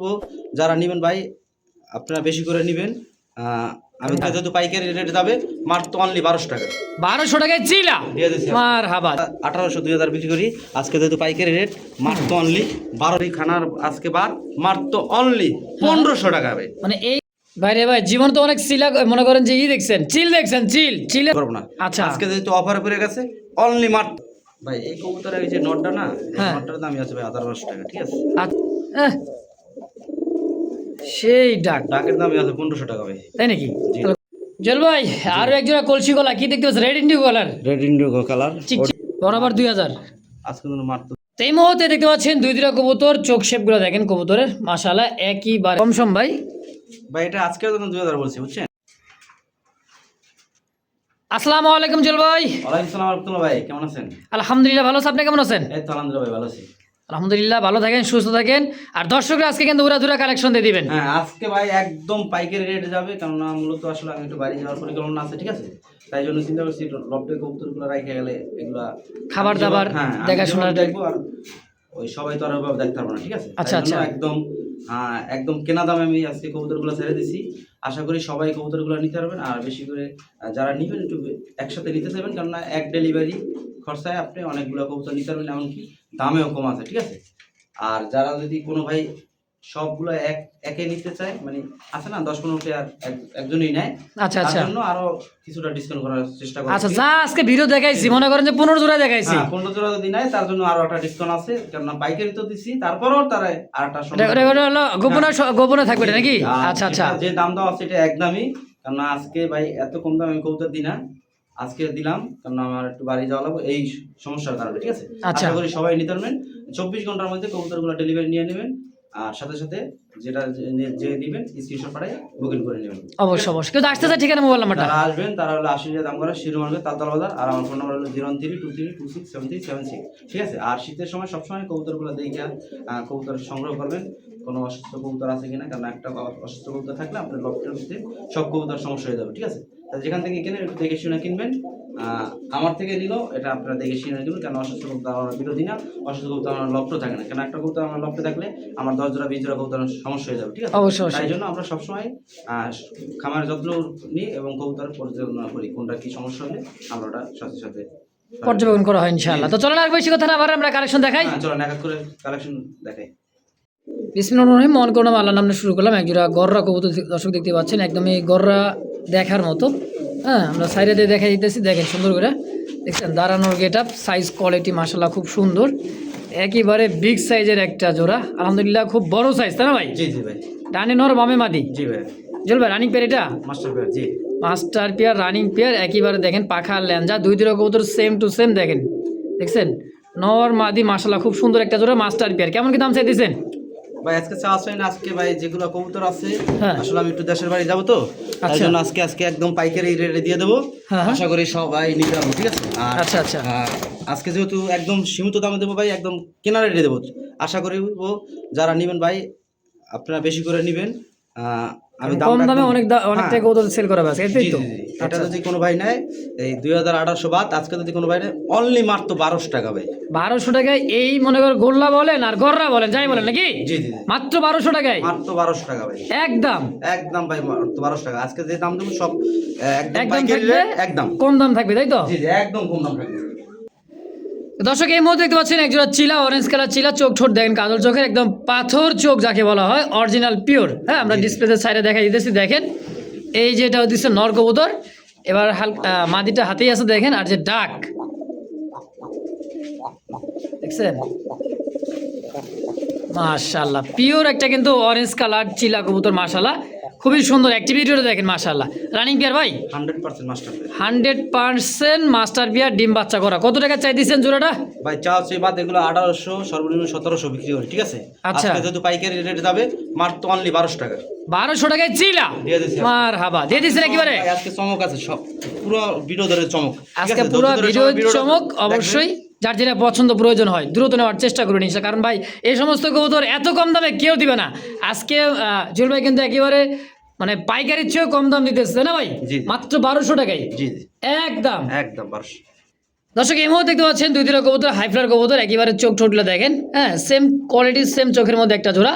ও যারা নেবেন ভাই আপনারা বেশি করে নেবেন। আমি হ্যাঁ। যেহেতু পাইকারি রেট যাবে মাত্র অনলি বারোশো টাকা। বারোশো টাকায় দিয়ে মার হাবা আঠারোশো দুই হাজার বিক্রি করি। আজকে যেহেতু পাইকারি রেট মাত্র অনলি বারোই খানার আজকে বার মাত্র অনলি পনেরোশো টাকা ভাই মানে এই বাইরে ভাই জীবন তো অনেক চিলা মনে করেন যে ই দেখছেন চিল দেখছেন চিল চিলে করব না। আচ্ছা। আজকে যেহেতু অফার করে গেছে অনলি মাত্র ভাই এই কবুতরের এই যে নটটা না হ্যাঁ। নটটার দামই আছে ভাই আঠারোশো টাকা ঠিক আছে? আচ্ছা, সেই ডাক। ডাকের দামই আছে পনেরোশো টাকা ভাই। তাই নাকি? জল ভাই আরও একজোড়া কলসি গলা কি দেখতে পাচ্ছেন? Red indigo colour red indigo colour বরাবর দুই হাজার। আজকে মাত্র এই মুহূর্তে দেখতে পাচ্ছেন দুই দুটা কবুতর চোখ শেপগুলো দেখেন কবুতরের। মাশালা একই বার। কমসম ভাই। ভাই এটা আজকের জন্য দুই হাজার বলছি বুঝছেন? আসসালামু আলাইকুম জল ভাই। ওয়ালাইকুম সালাম রহমতুল্লাহ ভাই কেমন আছেন? আলহামদুলিল্লাহ ভালো আছি আপনি কেমন আছেন? এই তো আলহামদুলিল্লাহ ভাই ভালো আছি। আলহামদুলিল্লাহ ভালো থাকেন সুস্থ থাকেন। আর দর্শকরা আজকে কিন্তু উড়া ধুরা কালেকশন দিয়ে দিবেন। হ্যাঁ আজকে ভাই একদম পাইকারি রেটে যাবে কেননা মূলত আসলে আমি একটু বাড়ি যাওয়ার পরিকল্পনা আছে ঠিক আছে? তাই জন্য চিন্তা করছি লবটে কবুতরগুলো রাখে গেলে এগুলা খাবার দাবার, হ্যাঁ, দেখাশোনা দেখব আর ওই সবাই তো আর ওইভাবে দেখতে পারব না ঠিক আছে? আচ্ছা, আচ্ছা। একদম হ্যাঁ, একদম কেনা দামে আমি আজকে কবুতরগুলো ছেড়ে দিছি। আশা করি সবাই কবুতরগুলো নিতে পারবেন আর বেশি করে যারা নিবেন একটু একসাথে নিতে চাইবেন কেননা এক ডেলিভারি খরচায় আপনি অনেকগুলো কবুতর নিতে পারবেন এমনকি দামেও কম আছে ঠিক আছে? আর যারা যদি কোনো ভাই সবগুলো এক একে নিতে চায় মানে আছে না দশ পনেরো পেয়ার একজনই নেয় আচ্ছা আচ্ছা। জন্য আরও কিছুটা ডিসকাউন্ট করার চেষ্টা করছি আচ্ছা যা আজকে ভিডিও দেখাইছি মনে করেন যে পনেরো জোড়া দেখাইছি। হ্যাঁ পনেরো জোড়া যদি নেয় তার জন্য আরও একটা ডিসকাউন্ট আছে কেননা পাইকারি তো দিছি তারপরও তারা আর একটা গোপনে গোপনে থাকবে নাকি? আচ্ছা আচ্ছা। যে দাম দেওয়া আছে এটা একদমই কারণ আজকে ভাই এত কম দাম আমি কবুতর দিই না। আজকে দিলাম কারণ আমার একটু বাড়ি যাওয়া লাগবে এই সমস্যার কারণে ঠিক আছে? আচ্ছা। আশা করি সবাই নিতে পারবেন। চব্বিশ ঘণ্টার মধ্যে কবুতরগুলো ডেলিভারি নিয়ে নেবেন আর সাথে সাথে যেটা যে- নেবেন স্ক্রিনশট পাঠাই বুকিং করে নেবেন। অবশ্যই অবশ্যই। কেউ আসতে চায় ঠিকানা মোবাইল নাম্বারটা। যারা আসবেন তারা হলো আশি টাকা দাম করা শিরো মার্কেট তালতলা বাজার আর আমার ফোন নাম্বার হলো zero three two three two six seven three seven six. ঠিক আছে? আর শীতের সময় সবসময় কবুতরগুলো দেখে কবুতর সংগ্রহ করবেন। কোনো অসুস্থ কবুতর আছে কিনা? কারণ একটা অসুস্থ কবুতর থাকলে আপনার লফটের মধ্যে সব কবুতর সমস্যা হয়ে যাবে ঠিক আছে? তাই যেখান থেকে কিনেন একটু দেখে শুনে কিনবেন। আমার থেকে নিলেও এটা আপনারা দেখে শুনে কিনবেন কারণ অসুস্থ কবুতর আমার বিরোধী না। অসুস্থ কবুতর আমার লফট থাকে না। কারণ একটা কবুতর আমার লফটে থাকলে আমার দশ জোড়া বিশ জোড়া কবুতর সমস্যা হয়ে যাবে ঠিক আছে? অবশ্যই তাই জন্য আমরা সবসময় আহ, খামারের যত্ন নিই এবং কবুতর পরিচালনা করি কোনটা কি সমস্যা হলে আমরা ওটা সাথে সাথে পর্যবেক্ষণ করা হয় ইনশাআল্লাহ। তো চলেন আর বেশি কথা না আবার আমরা কালেকশন দেখাই। হ্যাঁ, চলো এক এক করে কালেকশন দেখাই। বিসমিল্লাহ রহিম মন করলাম আল্লাহ নামে শুরু করলাম। একজোড়া গররা কবুতর দর্শক দেখতে পাচ্ছেন একদমই গররা দেখার মতো। হ্যাঁ আমরা সাইডে দিয়ে দেখা দিতেছি। দেখেন সুন্দর করে। দেখছেন দাঁড়ানোর গেট আপ সাইজ কোয়ালিটি মাসাল্লাহ খুব সুন্দর। একেবারে বিগ সাইজের একটা জোড়া। আলহামদুলিল্লাহ খুব বড় সাইজ তাই না ভাই? জি জি ভাই। ডানে নর বামে মাদি? জি ভাই। জল ভাই রানিং পেয়ার এটা? মাস্টার ভাই জি। মাস্টার পেয়ার রানিং পেয়ার একেবারে দেখেন পাখা ল্যাঞ্জা দুই দুটো কবুতর সেম টু সেম দেখেন। দেখছেন? নর মাদি মাসাল্লাহ খুব সুন্দর একটা জোড়া মাস্টার পেয়ার কেমন কি দাম চাইতেছেন? ভাই আজকে চা আসবে না আজকে ভাই যেগুলো কবুতর আছে হ্যাঁ। আসলে আমি একটু দেশের বাড়ি যাব তো তাই আচ্ছা। জন্য আজকে আজকে একদম পাইকারি রেটে দিয়ে দেবো হ্যাঁ, হ্যাঁ। আশা করি সবাই নিতে পারব ঠিক আছে আচ্ছা আচ্ছা আজকে যেহেতু একদম সীমিত দামে দেবো ভাই একদম কেনা রেটে দেবো আশা করি যারা নেবেন ভাই আপনারা বেশি করে নেবেন আহ, আমি কম দামে অনেক অনেক হ্যাঁ। টাকা কবুতর সেল করা আছে এটাই তো। এটা যদি কোনো ভাই নেয় এই দুই হাজার আঠারোশো বাদ আজকে যদি কোনো ভাই নেয় অনলি মাত্র বারোশো টাকা ভাই। বারোশো টাকায় এই মনে কর গোল্লা বলেন আর গররা বলেন যাই বলেন নাকি? জি জি জি। মাত্র বারোশো টাকায়? মাত্র বারোশো টাকা ভাই। একদম। একদম ভাই মাত্র বারোশো টাকা। আজকে যে দাম দেবো সব একদম একদম। কম দাম থাকবে তাই তো? জি জি একদম কম দাম থাকবে। দর্শক এই মুহূর্তে দেখতে পাচ্ছেন একজোড়া চিলা অরেঞ্জ কালার চিলা চোখ ঠোঁট দেখেন কাজল চোখের একদম পাথর চোখ যাকে বলা হয় অরিজিনাল পিওর হ্যাঁ আমরা ডিসপ্লেতে সাইডে দেখা দিতেছি দেখেন। এই যে এটা হচ্ছে নর্কবোদর কবুতর এবার হালকা মাদিটা হাতেই আছে দেখেন আর যে ডাক। দেখছেন? মাশাল্লাহ পিওর একটা কিন্তু অরেঞ্জ কালার চিলা কবুতর মাশাল্লাহ খুবই সুন্দর। অ্যাক্টিভিটিটা দেখেন মাশাল্লাহ রানিং পিয়ার ভাই? Hundred percent master hundred percent master pair ডিম বাচ্চা করা। কত টাকা চাই দিচ্ছেন জোড়াটা? ভাই চা হচ্ছে বাদ এগুলো আঠারোশো সর্বনিম্ন সতেরোশো বিক্রি করি ঠিক আছে? আচ্ছা। যেহেতু পাইকারি রেট যাবে মাত্র অনলি বারোশো টাকা। বারোশো টাকায় চিলা? মার হাবা দিয়ে দিচ্ছেন একেবারে? আজকে চমক আছে সব পুরো ভিডিও ধরে চমক। আজকে পুরো ভিডিও চমক অবশ্যই। যার যেটা পছন্দ প্রয়োজন হয় দ্রুত নেওয়ার চেষ্টা করুন ইনশা কারণ ভাই এই সমস্ত কবুতর এত কম দামে কেউ দিবে না। আজকে জুয়েল ভাই কিন্তু একেবারে মানে পাইকারির চেয়েও কম দাম দিতেছে না ভাই। মাত্র বারোশো টাকায়। একদম। একদম বারোশো। দর্শক এই মুহূর্তে দেখতে পাচ্ছেন দুই দুটো কবুতর হাই ফ্লার কবুতর একেবারে চোখ ঠোঁটলে দেখেন। হ্যাঁ সেম কোয়ালিটির সেম চোখের মধ্যে একটা জোড়া।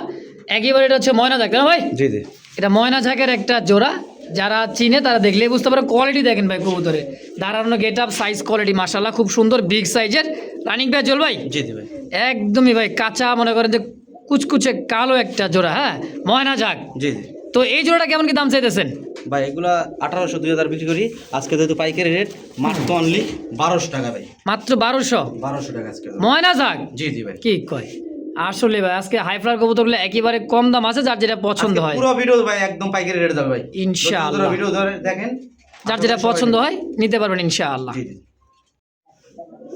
একেবারে এটা হচ্ছে ময়না ঝাঁক না ভাই? জি জি। এটা ময়না ঝাঁকের একটা জোড়া। যারা চিনে তারা দেখলেই বুঝতে পারে কোয়ালিটি দেখেন ভাই কবুতরে। দাঁড়ানো গেট আপ সাইজ কোয়ালিটি মাসাল্লাহ খুব সুন্দর বিগ সাইজের রানিং ভাই জল ভাই? জি ভাই। একদমই ভাই কাঁচা মনে করেন যে কুচকুচে কালো একটা জোড়া হ্যাঁ? ময়না ঝাঁক জি জি। তো এই জোড়াটা কেমন কি দাম চাইতেছেন? ভাই এগুলা আঠারোশো দুই হাজার বিক্রি করি। আজকে যেহেতু পাইকারি রেট মাত্র অনলি বারোশো টাকা ভাই। মাত্র বারোশো? বারোশো টাকা আজকে। ময়না ঝাঁক জি জি ভাই। কি কয়? আসলে ভাই আজকে হাই হাইফ্লার কবুতরগুলো একেবারে কম দাম আছে যার যেটা পছন্দ হয়। পুরো ভিডিও ভাই একদম পাইকারি রেট যাবে ভাই। ইনশাআল্লাহ। ভিডিও ধরে দেখেন যার যেটা পছন্দ হয় নিতে পারবেন ইনশাআল্লাহ।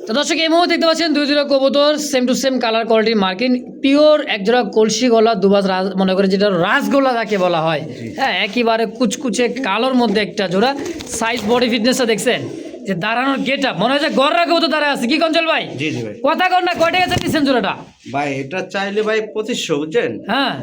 তো দর্শক এই মুহূর্তে দেখতে পাচ্ছেন দুই জোড়া কবুতর সেম টু সেম কালার কোয়ালিটির মার্কিন পিওর এক জোড়া কলসি গলা দুবাজ রাজ মনে করে যেটা রাসগোল্লা যাকে বলা হয়। হ্যাঁ একেবারে কুচকুচে কালোর মধ্যে একটা জোড়া। সাইজ বডি ফিটনেসটা দেখছেন? যে দাঁড়ানোর গেট আপ মনে হয় যে হচ্ছে কেউ তো দাঁড়ায় আছে। কি কঞ্চল ভাই? জি জি ভাই। কথা কর না কটে গেছে নিছেন জোড়াটা? ভাই এটা চাইলে ভাই পঁচিশশো বুঝছেন? হ্যাঁ।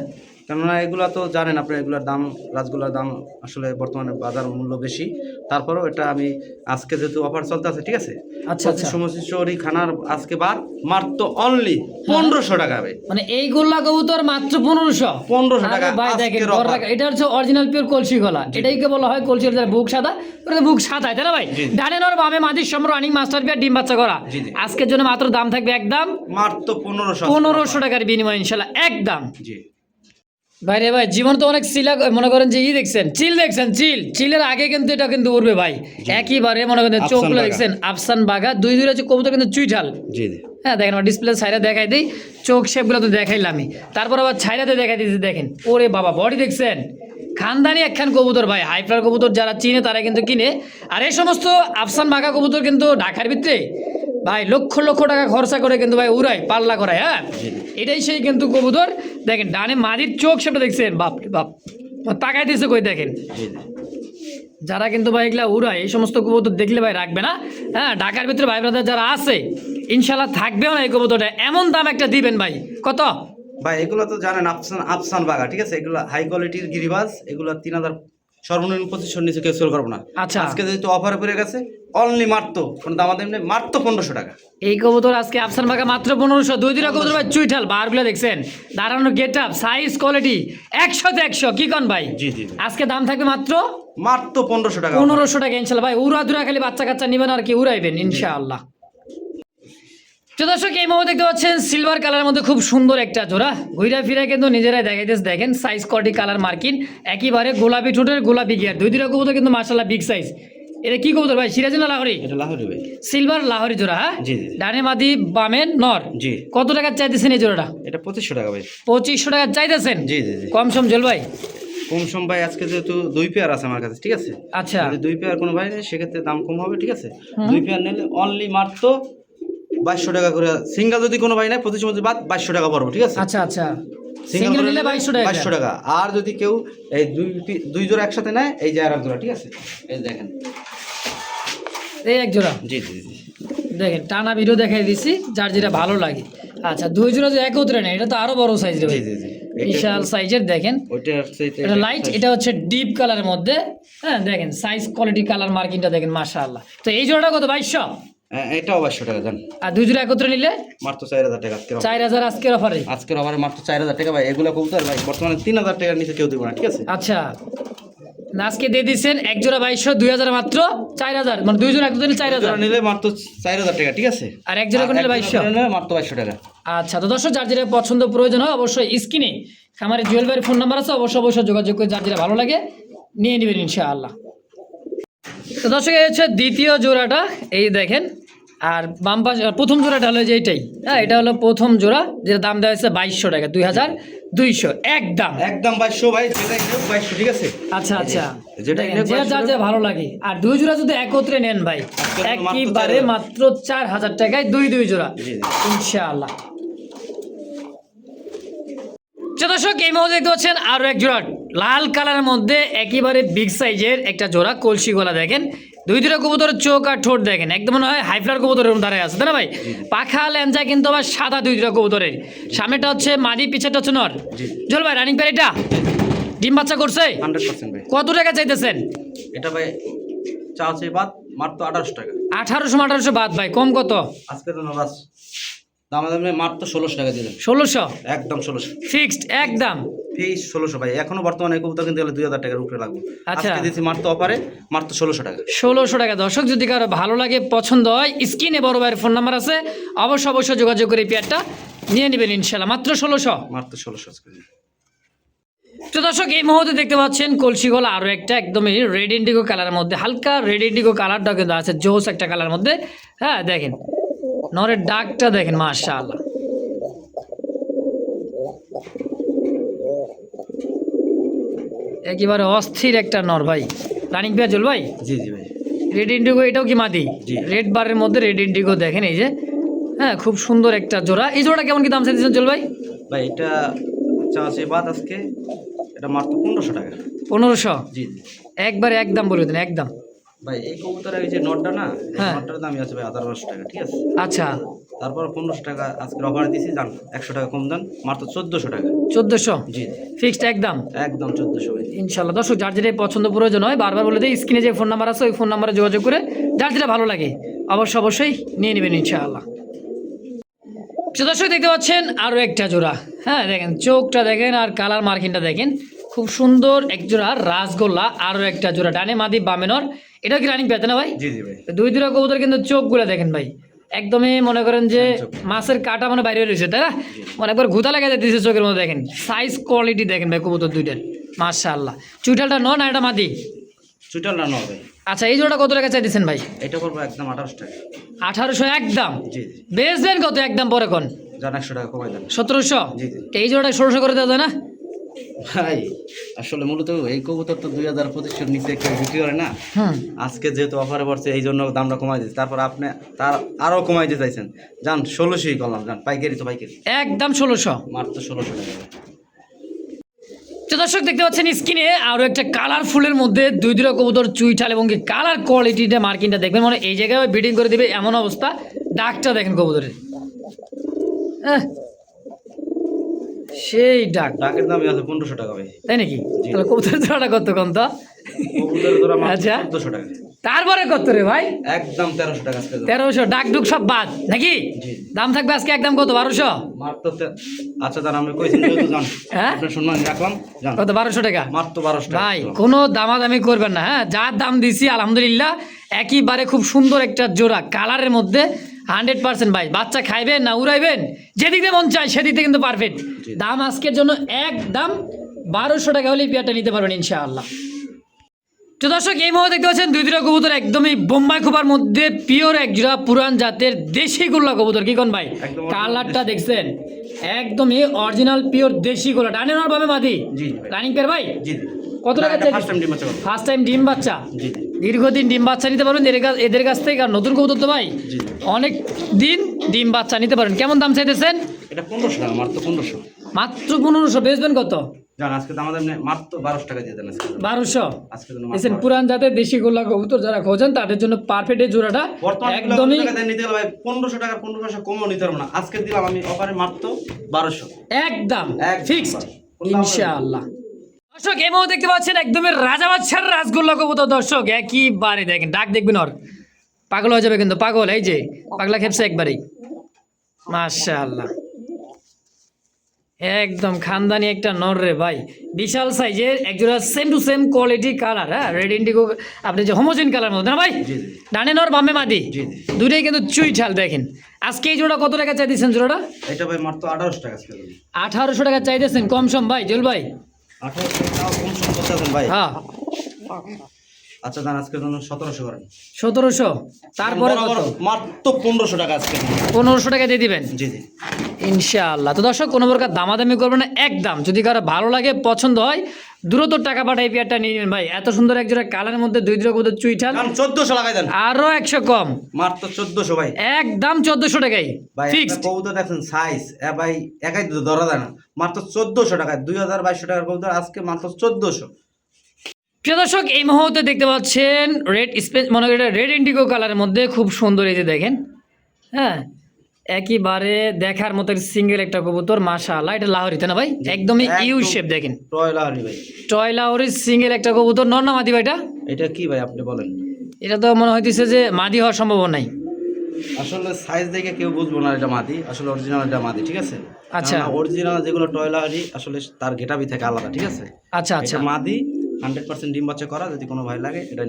কেননা এগুলা তো জানেন আপনি এগুলার দাম রাজগুলার দাম আসলে বর্তমানে বাজার মূল্য বেশি। তারপরেও এটা আমি আজকে যেহেতু অফার চলতে আছে ঠিক আছে? আচ্ছা আচ্ছা। সমস্যা খানার আজকে বার মাত্র অনলি পনেরোশো টাকা মানে এই কবুতর মাত্র পনেরোশো। 1500 টাকা, ভাই দেখেন আজকের এটা হচ্ছে অরিজিনাল পিওর কলসি গলা। এটাইকে বলা হয় কলসি গলা, বুক সাদা ওটা বুক সাদা তাই না ভাই? জি, জি। ডানে নর বামে মাদির সম্র রানিং মাস্টার ডিম বাচ্চা করা। আজকের জন্য মাত্র দাম থাকবে একদম মাত্র পনেরোশো পনেরোশো টাকার বিনিময় ইনশাল্লাহ একদম। জি। ভাই রে ভাই জীবন তো অনেক সিলা মনে করেন যে ই দেখছেন চিল দেখছেন চিল। চিলের আগে কিন্তু এটা কিন্তু উঠবে ভাই। একইবারে মনে করেন চোখগুলো দেখছেন আফসান বাঘা দুই দুই হচ্ছে কবুতর কিন্তু চুইঠাল জি জি। হ্যাঁ দেখেন আমার ডিসপ্লে সাইডে দেখাই দিই চোখ শেপগুলো তো দেখাইলামই তারপর আবার ছাইরাতে দেখাই দিয়েছি দেখেন ওরে বাবা বডি দেখছেন। খানদানি একখান কবুতর ভাই হাইফ্লার কবুতর যারা চিনে তারা কিন্তু কিনে। আর এই সমস্ত আফসান বাঘা কবুতর কিন্তু ঢাকার ভিতরে ভাই লক্ষ লক্ষ টাকা খরচা করে কিন্তু ভাই উড়াই পাল্লা করায় হ্যাঁ? এটাই সেই কিন্তু কবুতর। দেখেন ডানে মাদির চোখ সেটা দেখছেন? বাপ বাপ। তাকাই দিয়েছে কই দেখেন? যারা কিন্তু ভাই এগুলা উড়ায় এই সমস্ত কবুতর দেখলে ভাই রাখবে না। হ্যাঁ ঢাকার ভিতরে ভাই ব্রাদার যারা আছে ইনশাল্লাহ থাকবেও না এই কবুতরটা। এমন দাম একটা দিবেন ভাই। কত? ভাই এগুলো তো জানেন আফসান আফসান বাগা ঠিক আছে? এগুলো হাই কোয়ালিটির গিরিবাজ এগুলো তিন হাজার সর্বনিম্ন পঁচিশশো নিচে কেউ সেল করব না। আচ্ছা। আজকে যেহেতু অফারে পড়ে গেছে অনলি মাত্র কোনো দাম নেই মাত্র পনেরোশো টাকা। এই কবুতর আজকে আফসান বাগা মাত্র পনেরোশো। দুই দিনের কবুতর ভাই চুইঠাল বারগুলো দেখছেন। দাঁড়ানো গেট আপ সাইজ কোয়ালিটি একশোতে একশো। কি কন ভাই? জি জি। আজকে দাম থাকবে মাত্র মাত্র পনেরোশো টাকা। পনেরোশো টাকা ইনশাল্লাহ। ভাই উড়া দুরা খালি বাচ্চা কাচ্চা নিবেন আর কি উড়াইবেন ইনশাআল্লাহ। তো দর্শক এই মুহূর্তে দেখতে পাচ্ছেন সিলভার কালারের মধ্যে খুব সুন্দর একটা জোড়া। ঘুরা ফিরে কিন্তু নিজেরাই দেখাইতেছে দেখেন সাইজ কোয়ালিটি কালার মার্কিন একেবারে গোলাপি ঠোঁটের গোলাপি গিয়ার দুই দিনের কবুতর কিন্তু মার্শাল্লাহ বিগ সাইজ এটা কি কবুতর ভাই সিরাজ না লাহরি? এটা লাহোরি ভাই। সিলভার লাহরি জোড়া হ্যাঁ? জি। ডানে মাদি বামে নর। জি। কত টাকা চাইতেছেন এই জোড়াটা? এটা পঁচিশশো টাকা ভাই। পঁচিশশো টাকা চাইতেছেন? জি জি জি। কম সম জল ভাই। কম সম ভাই আজকে যেহেতু দুই পেয়ার আছে আমার কাছে ঠিক আছে? আচ্ছা। দুই পেয়ার কোনো ভাই সেক্ষেত্রে দাম কম হবে ঠিক আছে? দুই পেয়ার নিলে অনলি মাত্র বাইশশো টাকা করে। সিঙ্গেল যদি কোনো ভাই নেয় পঁচিশ মধ্যে বাদ বাইশশো টাকা পড়ব ঠিক আছে? আচ্ছা আচ্ছা। সিঙ্গেল নিলে বাইশশো টাকা। বাইশশো টাকা। আর যদি কেউ এই দুই দুই জোড়া একসাথে নেয় এই যে আর এক জোড়া ঠিক আছে? এই দেখেন। এই এক জোড়া? জি জি জি দেখেন টানা ভিডিও দেখাই দিছি যার যেটা ভালো লাগে। আচ্ছা দুই জোড়া যে একত্রে নেই এটা তো আরও বড় সাইজ রে জি ভাই। জি জি। বিশাল সাইজের দেখেন। এটা লাইট এটা হচ্ছে ডিপ কালারের মধ্যে। হ্যাঁ দেখেন সাইজ কোয়ালিটি কালার মার্কিংটা দেখেন মাশাআল্লাহ। তো এই জোড়াটা কত? বাইশশো? হ্যাঁ, এটাও বাইশশো টাকা জান আর দুই জোড়া একত্রে নিলে? মাত্র চার হাজার টাকা আজকে চার হাজার আজকের অফারে আজকের আবার মাত্র চার হাজার টাকা। ভাই এগুলো কবুতর ভাই বর্তমানে তিন হাজার টাকার নিচে কেউ দেবো না ঠিক আছে? আচ্ছা। আজকে দিয়ে দিচ্ছেন এক জোড়া বাইশশো দুই হাজার মাত্র চার হাজার। মানে দুই জোড়া একত্রে চার হাজার। নিলে মাত্র চার হাজার টাকা ঠিক আছে? আর এক জোড়া নিলে বাইশশো? মাত্র বাইশশো টাকা। আচ্ছা তো দর্শক যার যেটা পছন্দ প্রয়োজন হয় অবশ্যই স্ক্রিনে খামারে জুয়েল ভাইয়ের ফোন নাম্বার আছে অবশ্যই অবশ্যই যোগাযোগ করে যার যেটা ভালো লাগে নিয়ে নেবেন ইনশাআল্লাহ। তো দর্শক এই হচ্ছে দ্বিতীয় জোড়াটা। এই দেখেন আর বাম পাশে প্রথম জোড়াটা হলো যে এটাই হ্যাঁ এটা হলো প্রথম জোড়া যেটা দাম দেওয়া হয়েছে বাইশশো টাকা দুই হাজার দুইশো একদম। একদম বাইশশো ভাই যেটা বাইশশো ঠিক আছে? আচ্ছা আচ্ছা। যেটা যেটা যার যা ভালো লাগে। আর দুই জোড়া যদি একত্রে নেন ভাই আজকে মাত্র একইবারে মাত্র চার হাজার টাকায় দুই দুই জোড়া। ইনশাআল্লাহ। দর্শক এই মুহূর্তে দেখতে পাচ্ছেন আরও এক জোড়া লাল কালারের মধ্যে একেবারে বিগ সাইজের একটা জোড়া কলসি গলা দেখেন। দুই দুটা কবুতরের চোখ আর ঠোঁট দেখেন। একদম মনে হয় হাইফ্লার কবুতরের দাঁড়ায় আছে তাই না ভাই? পাখা ল্যাঞ্জা কিন্তু আবার সাদা দুই দুটা কবুতরের। সামনেটা হচ্ছে মাদি পিছেটা হচ্ছে নর। জল ভাই রানিং প্যারিটা ডিম বাচ্চা করছে? কত টাকা চাইতেছেন? এটা ভাই চা আছে বাদ মাত্র আঠারোশো টাকা। আঠারোশো আঠারোশো বাদ ভাই কম কত? আজকে তো দাম দামে মাত্র ষোলোশো টাকা ষোলোশো? একদম ষোলোশো। ফিক্সড একদম? ষোলোশো ভাই। এখনও বর্তমানে এই কবুতর কিনতে গেলে দুই হাজার টাকার উপরে লাগবে। আচ্ছা। দিচ্ছি মাত্র অফারে মাত্র ষোলোশো টাকা। ষোলোশো টাকা। দর্শক যদি কারও ভালো লাগে পছন্দ হয় স্ক্রিনে বড় ভাইয়ের ফোন নাম্বার আছে। অবশ্যই অবশ্যই যোগাযোগ করে পেয়ারটা নিয়ে নেবেন ইনশাল্লাহ মাত্র ষোলোশো? মাত্র ষোলোশো তো দর্শক এই মুহূর্তে দেখতে পাচ্ছেন কলসি গলা আরও একটা একদমই রেড ইন্ডিগো কালারের মধ্যে হালকা রেড ইন্ডিগো কালারটা কিন্তু আছে জোস একটা কালার মধ্যে। হ্যাঁ দেখেন। নরের ডাকটা দেখেন আল্লাহ একেবারে অস্থির একটা নর ভাই। রানিং পেঁয়াজল ভাই? জি জি ভাই। রেড ইন্ডিগো এটাও কি মাদি? জি। রেড বারের মধ্যে রেড ইন্ডিগো দেখেন এই যে। হ্যাঁ খুব সুন্দর একটা জোড়া। এই জোড়াটা কেমন কি দাম চাইছেন চল ভাই? ভাই এটা চা আছে বাদ আজকে। এটা মাত্র পনেরোশো টাকা। পনেরোশো? জি। একবারে একদম বলে দিন একদম। ভাই এই কবুতরের এই যে নটটা না হ্যাঁ। নটটার দামই আছে ভাই আঠারোশো টাকা ঠিক আছে? আচ্ছা। তারপর পনেরোশো টাকা আজকের অফার দিয়েছি জান একশো টাকা কম দেন মাত্র চোদ্দোশো টাকা। চোদ্দোশো? জি। ফিক্সড একদম? একদম চোদ্দোশো ইনশাল্লাহ। দর্শক যার যেটা পছন্দ প্রয়োজন হয় বারবার বলে দিই স্ক্রিনে যে ফোন নাম্বার আছে ওই ফোন নাম্বারে যোগাযোগ করে যার যেটা ভালো লাগে অবশ্যই অবশ্যই নিয়ে নেবেন ইনশাআল্লাহ। দর্শক দেখতে পাচ্ছেন আরও একটা জোড়া। হ্যাঁ দেখেন চোখটা দেখেন আর কালার মার্কিনটা দেখেন। খুব সুন্দর এক জোড়া রাসগোল্লা আরও একটা জোড়া ডানে মাদি বামেনর এটা কি রানিং পেতে না ভাই? জি জি ভাই। দুই দুটা কবুতর কিন্তু চোখগুলো দেখেন ভাই। একদমই মনে করেন যে মাছের কাটা মানে বাইরে রয়েছে তাই না? মানে একবার ঘুতা লাগা দিয়েছে চোখের মধ্যে দেখেন। সাইজ কোয়ালিটি দেখেন ভাই কবুতর দুইটার। মাশাআল্লাহ। চুইটালটা ন না এটা মাদি? চুইটাল রান্না হবে আচ্ছা এই জোড়া কত টাকা চাইতেছেন ভাই? এটা করব একদম আঠারোশো টাকা। আঠারোশো একদম? বেচবেন কত একদম পরে কোন? জান একশো টাকা কমাই দেন। সতেরোশো? এই জোড়াটা ষোলোশো করে দেওয়া যায় না? ভাই আসলে মূলত এই কবুতর তো দুই হাজার পঁচিশশোর নিচে কেউ বিক্রি করে না। আজকে যেহেতু অফারে পড়ছে এই জন্য দামটা কমাই দিয়েছে। তারপর আপনি তার আরও কমাই দিতে চাইছেন। যান ষোলোশোই করলাম যান পাইকারি তো পাইকারি। একদম ষোলোশো। মাত্র ষোলোশো টাকা। তো দর্শক দেখতে পাচ্ছেন স্ক্রিনে আরও একটা কালারফুলের মধ্যে দুই দুটো কবুতর চুইঠাল এবং কি কালার কোয়ালিটিটা মার্কিংটা দেখবেন। মানে এই জায়গায় বিডিং করে দিবে এমন অবস্থা। ডাকটা দেখেন কবুতরের। আহ, সেই ডাক। ডাকের দামই আছে পনেরোশো টাকা ভাই। তাই নাকি? তাহলে কবুতরের জোড়াটা কত কম তো? আচ্ছা। টাকা। তারপরে কত রে ভাই? একদম তেরোশো টাকা তেরোশো ডাক ডুক সব বাদ নাকি? দাম থাকবে আজকে একদম কত বারোশো? মাত্র আচ্ছা দান আমি কইছি হ্যাঁ? সম্মান রাখলাম কত বারোশো টাকা? মাত্র বারোশো ভাই কোনো দামাদামি করবেন না হ্যাঁ? যার দাম দিছি আলহামদুলিল্লাহ একইবারে খুব সুন্দর একটা জোড়া কালারের মধ্যে হান্ড্রেড পার্সেন্ট ভাই। বাচ্চা খাইবেন না উড়াইবেন যেদিকে মন চায় সেদিকে কিন্তু পারফেক্ট দাম আজকের জন্য একদম বারোশো টাকা হলেই পেয়ারটা নিতে পারবেন ইনশাআল্লাহ। তো দর্শক এই মুহূর্তে দেখতে পাচ্ছেন দুই দুটা কবুতর একদমই বোম্বাই খোপার মধ্যে পিওর এক জোড়া পুরান জাতের দেশি গোল্লা কবুতর। কি কোন ভাই? কালারটা দেখছেন? একদমই অরিজিনাল পিওর দেশি গোল্লা। ডানে নর ভাবে মাদি রানিং পেয়ার ভাই? কত টাকা ফার্স্ট টাইম ডিম বাচ্চা ফার্স্ট টাইম ডিম বাচ্চা? জি জি। দীর্ঘদিন ডিম বাচ্চা নিতে পারবেন এদের কাছ এদের কাছ থেকে আর নতুন কবুতর তো ভাই? অনেক দিন ডিম বাচ্চা নিতে পারেন। কেমন দাম চাইতেছেন? এটা পনেরোশো টাকা মাত্র পনেরোশো। মাত্র পনেরোশো। বেচবেন কত? পুরান জাতের দেশি গোল্লা কবুতর যারা খোঁজেন তাদের জন্য পারফেক্ট এই জোড়াটা। একদমই পনেরোশো টাকা পনেরো কমও নিতে পারব না। আজকে দিলাম আমি অফারে মাত্র বারোশো। একদম। একদম। ফিক্সড ইনশাআল্লাহ। দর্শক এই মুহূর্তে দেখতে পাচ্ছেন একদমই রাজা বাচ্চার রাসগোল্লা কবুতর। দর্শক একইবারে দেখেন ডাক দেখবেন ওর। পাগল হয়ে যাবে কিন্তু পাগল এই যে পাগলা খেপছে একবারেই। মাশাআল্লাহ। একদম খানদানি একটা নর রে ভাই। বিশাল সাইজের একজোড়া same to same quality colour হ্যাঁ? রেড ইন্ডিগো আপনি যে হোমোজেন কালার মধ্যে না ভাই? ডানে নর বামে মাদি। দুটোই কিন্তু চুই ঝাল দেখেন। আজকে এই জোড়া কত টাকা চাই দিচ্ছেন জোড়াটা? এটা ভাই মাত্র আঠারোশো টাকা আঠারোশো টাকা চাইতেছেন কম সম ভাই জল ভাই। আঠারোশো টাকা কম সম করতে ভাই? হ্যাঁ। আচ্ছা দান আজকের জন্য সতেরোশো করেন। সতেরোশো? তারপরে মাত্র পনেরোশো টাকা আজকে। পনেরোশো টাকা দিয়ে দিবেন? জি জি। ইনশাআল্লাহ। তো দর্শক কোনো প্রকার দামাদামি করবেন না একদম। যদি কারও ভালো লাগে পছন্দ হয় দ্রুত টাকা পাঠাই পেয়ারটা নিয়ে নেবেন। ভাই এত সুন্দর এক জোড়া কালারের মধ্যে দুই জোড়া কবুতর চুইঠাল চোদ্দোশো লাগাই দেন। আরও একশো কম। মাত্র চোদ্দোশো ভাই। একদম চোদ্দশো টাকাই ভাই ফিক্সড কবুতর দেখছেন সাইজ ভাই একাই ধরা যায় না। মাত্র চোদ্দোশো টাকা দুই হাজার বাইশশো টাকার কবুতর আজকে মাত্র চোদ্দোশো। প্রিয় দর্শক এই মুহূর্তে দেখতে পাচ্ছেন রেড স্পেস মনে করি রেড ইন্ডিগো কালারের মধ্যে খুব সুন্দর এই যে দেখেন। হ্যাঁ একইবারে দেখার মতো সিঙ্গেল একটা কবুতর মাশাআল্লাহ এটা লাহোরিতে না ভাই? একদমই ইউ শেপ দেখেন। টয়লা হারি ভাই। টয় লাহোরির সিঙ্গেল একটা কবুতর নর না মাদি ভাইটা এটা? এটা কি ভাই আপনি বলেন। এটা তো মনে হইতেছে যে মাদি হওয়ার সম্ভাবনা নাই। আসলে সাইজ দেখে কেউ বুঝব না এটা মাদি আসলে অরিজিনাল এটা মাদি ঠিক আছে? আচ্ছা। অরিজিনাল যেগুলো টয়লারি আসলে তার গেটাবি থেকে আলাদা ঠিক আছে? আচ্ছা আচ্ছা। মাদি হান্ড্রেড পার্সেন্ট ডিম বাচ্চা করা যদি কোনো ভাই লাগে এটা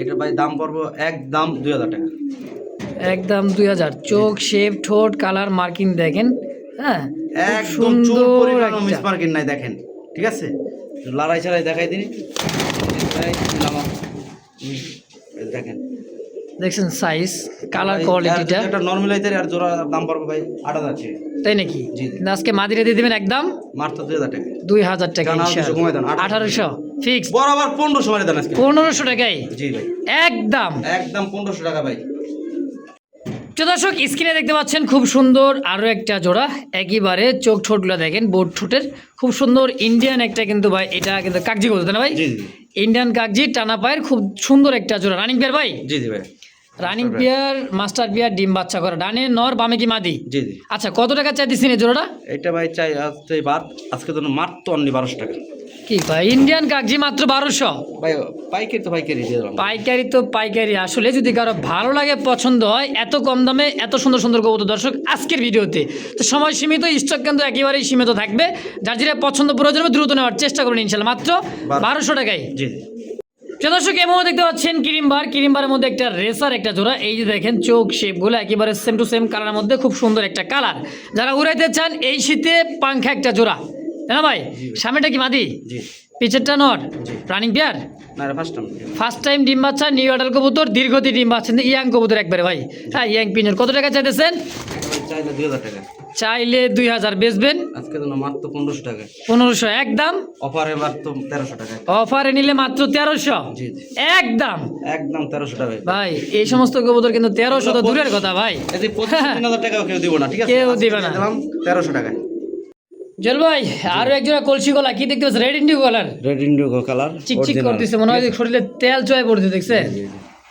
এটা ভাই দাম পড়ব একদম দুই হাজার টাকা। একদম দুই হাজার। চোখ শেপ ঠোঁট কালার মার্কিং দেখেন হ্যাঁ? একদম সুন্দর মিস। মার্কিন নাই দেখেন ঠিক আছে? লড়াই ছাড়াই দেখাই দিন। দেখেন। দেখছেন সাইজ কালার কোয়ালিটিটা একটা নর্মাল আইতারে আর জোড়া দাম পড়বে ভাই আট হাজার। টাকা তাই নাকি। আজকে মাদিরে দিয়ে দেবেন একদম? মাত্র দুই হাজার টাকা। দুই হাজার টাকা আঠারোশো। ফিক্স বরাবর পনেরোশো মারি দেন পনেরোশো জি ভাই। একদম। একদম পনেরোশো টাকা ভাই। তো দর্শক স্ক্রিনে দেখতে পাচ্ছেন খুব সুন্দর আরও একটা জোড়া। একইবারে চোখ ঠোঁটগুলো দেখেন বোট ঠোঁটের। খুব সুন্দর ইন্ডিয়ান একটা কিন্তু ভাই এটা কিন্তু কাগজি বলতে না ভাই? ইন্ডিয়ান কাগজি টানা পায়ের খুব সুন্দর একটা জোড়া। রানিং পেয়ার ভাই? জি জি ভাই। রানিং পেয়ার মাস্টার পেয়ার ডিম বাচ্চা করা। ডানে নর বামে কি মাদি? জি জি। আচ্ছা কত টাকা চাইতেছেন এই জোড়াটা? এটা ভাই চাই আজকে বাদ আজকে জন্য মাত্র অনলি বারোশো টাকা। কি ভাই ইন্ডিয়ান কাগজি মাত্র বারোশো? ভাই পাইকারি তো পাইকারি পাইকারি তো পাইকারি। আসলে যদি কারও ভালো লাগে পছন্দ হয় এত কম দামে এত সুন্দর সুন্দর কবুতর দর্শক আজকের ভিডিওতে। তো সময় সীমিত স্টক কিন্তু একেবারেই সীমিত থাকবে। যার যেটা পছন্দ প্রয়োজন দ্রুত নেওয়ার চেষ্টা করুন ইনশাল্লাহ। মাত্র বারো- বারোশো টাকায়। জি। দর্শক এমন দেখতে পাচ্ছেন কিরিমবার কিরিমবারের মধ্যে একটা রেসার একটা জোড়া। এই যে দেখেন চোখ শেপগুলো একেবারে সেম টু সেম কালারের মধ্যে খুব সুন্দর একটা কালার যারা উড়াইতে চান এই শীতে পাংখা একটা জোড়া। তাই না ভাই? সামনেটা কি মাদি? পিছেরটা not running pair first time first time ডিম বাচ্চা নিউ অর্ডার কবুতর দীর্ঘতি ডিম বাচ্চা ইয়াং কবুতর একবারে ভাই। হ্যাঁ ইয়াং পিঞ্জন কত টাকা চাইতেছেন? চাইলে দুই হাজার টাকা। চাইলে দুই হাজার বেচবেন। আজকে জন্য মাত্র পনেরোশো টাকা। পনেরোশো একদম? অফার তো তেরোশো টাকা। অফারে নিলে মাত্র তেরোশো? জি একদম? একদম তেরোশো টাকা। ভাই এই সমস্ত কবুতর কিন্তু তেরোশো তো দূরের কথা ভাই। তিন হাজার টাকাও কেউ দিব না ঠিক আছে? কেউ দিবে না। তেরোশো টাকা। জল ভাই আরও একজোড়া কলসি গলা কি দেখতে পাচ্ছ red indigo colour red indigo colour চিকচিক করতেছে মনে হয় শরীরে তেল চয়ে পড়তে দেখছে?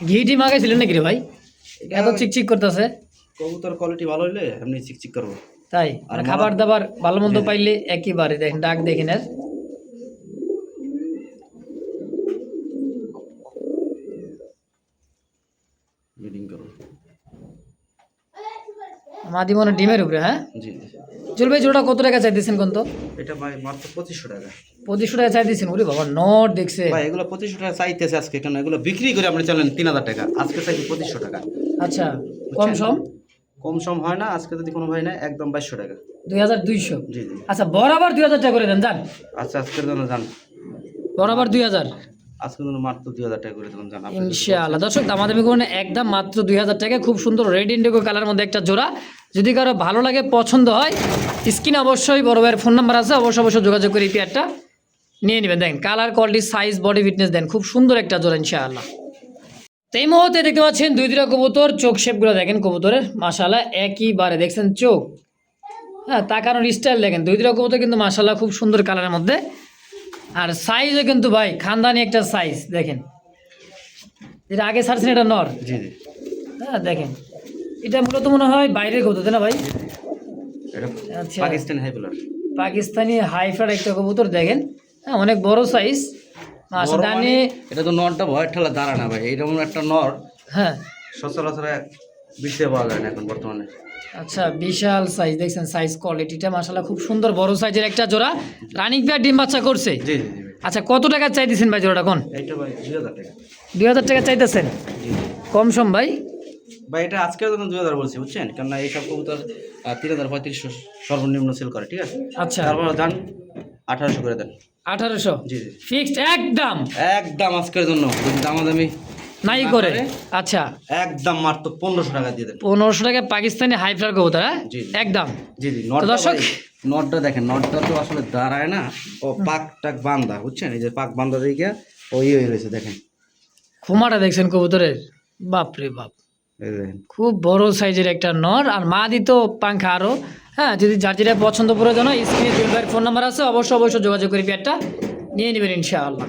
ঘিটি মাগাইছিলেন নাকি রে ভাই? এত চিকচিক করতেছে। কবুতর কোয়ালিটি ভালো হইলে এমনি চিকচিক করব। তাই? আর খাবার দাবার ভালো মন্দ পাইলে একেবারে দেখেন ডাক দেখেন করব। মাদি মনে ডিমের উপরে হ্যাঁ? জি। ভাই জোড়া কত টাকা চাইতেছেন কোন তো? এটা ভাই মাত্র পঁচিশশো টাকা। পঁচিশশো টাকা চাইতেছেন ওরে বাবা নোট দেখছে। ভাই এগুলো পঁচিশশো টাকা চাইতেছে আজকে কেন? এগুলো বিক্রি করে আপনি চলেন তিন হাজার টাকা। আজকে চাইছি পঁচিশশো টাকা। আচ্ছা কম সম? কম সম হয় না আজকে যদি কোনো ভাই নেয় একদম বাইশশো টাকা। দুই হাজার দুইশো? জি জি। আচ্ছা বরাবর দুই হাজার টাকা করে দেন যান। আচ্ছা আজকের জন্য যান। বরাবর দুই হাজার। আজকের জন্য মাত্র দুই হাজার টাকা করে দিলাম যান। ইনশাআল্লাহ। দর্শক দামাদামি করুন একদম মাত্র দুই হাজার টাকা। খুব সুন্দর রেড ইন্ডিগো কালার মধ্যে একটা জোড়া। যদি কারও ভালো লাগে পছন্দ হয় স্ক্রিনে অবশ্যই বড় ভাইয়ের ফোন নাম্বার আছে। অবশ্যই অবশ্যই যোগাযোগ করে এই পেয়ারটা নিয়ে নেবেন। দেখেন colour quality size body fitness দেন। খুব সুন্দর একটা জোড়া ইনশাআল্লাহ। তো এই মুহূর্তে দেখতে পাচ্ছেন দুই দুটা কবুতর চোখ শেপগুলো দেখেন কবুতরের। মাশাল্লাহ একইবারে দেখছেন চোখ। হ্যাঁ তাকানোর স্টাইল দেখেন। দুই দুটা কবুতর কিন্তু মাশাল্লাহ খুব সুন্দর কালারের মধ্যে। আর সাইজও কিন্তু ভাই খানদানি একটা সাইজ দেখেন। যেটা আগে ছাড়ছেন এটা নর? জি জি। হ্যাঁ দেখেন। এটা মূলত মনে হয় বাইরের কবুতর তাই না ভাই? আচ্ছা। পাকিস্তানি হাই পাকিস্তানি হাইফার একটা কবুতর দেখেন। হ্যাঁ অনেক বড় সাইজ মাসে ডানে এটা তো নরটা ভয়ের ঠেলা দাঁড়া না ভাই এইরকম একটা নর হ্যাঁ। সচরাচর বিশ্বে পাওয়া যায় না এখন বর্তমানে। আচ্ছা বিশাল সাইজ দেখছেন সাইজ কোয়ালিটিটা মাসাল্লাহ খুব সুন্দর বড় সাইজের একটা জোড়া। রানিং পেয়ার ডিম বাচ্চা করছে? জি জি আচ্ছা কত টাকা চাইতেছেন ভাই জোড়াটা কোন এইটা ভাই দুই হাজার টাকা। দুই হাজার টাকা চাইতেছেন? কম সম ভাই? ভাই এটা আজকের জন্য দুই হাজার বলছি বুঝছেন? কেননা এইসব কবুতর তিন হাজার পঁয়ত্রিশশো সর্বনিম্ন সেল করে ঠিক আছে? আচ্ছা। তারপর যান আঠারোশো করে দেন। আঠারোশো। জি জি। ফিক্সড একদম। একদম আজকের জন্য। যদি দামাদামি নাই করে। আচ্ছা। একদম মাত্র পনেরোশো টাকা দিয়ে দেন। পনেরোশো টাকা পাকিস্তানি হাইফ্লার কবুতর হ্যাঁ। একদম। জি জি দর্শক- নটটা দেখেন নটটা তো আসলে দাঁড়ায় না। ও পাক টাক বান্ধা বুঝছেন? এই যে পাক বান্ধা দিকে ও ইয়ে হয়ে রয়েছে দেখেন। খুমাটা দেখছেন কবুতরের? বাপরে বাপ। খুব বড় সাইজের একটা নর আর মা দিত পাংখা আরও হ্যাঁ যদি যার যেটা পছন্দ প্রয়োজন হয় স্ক্রিনে ফোন নাম্বার আছে, অবশ্যই অবশ্যই যোগাযোগ করে পেয়ারটা নিয়ে নেবেন ইনশাআল্লাহ।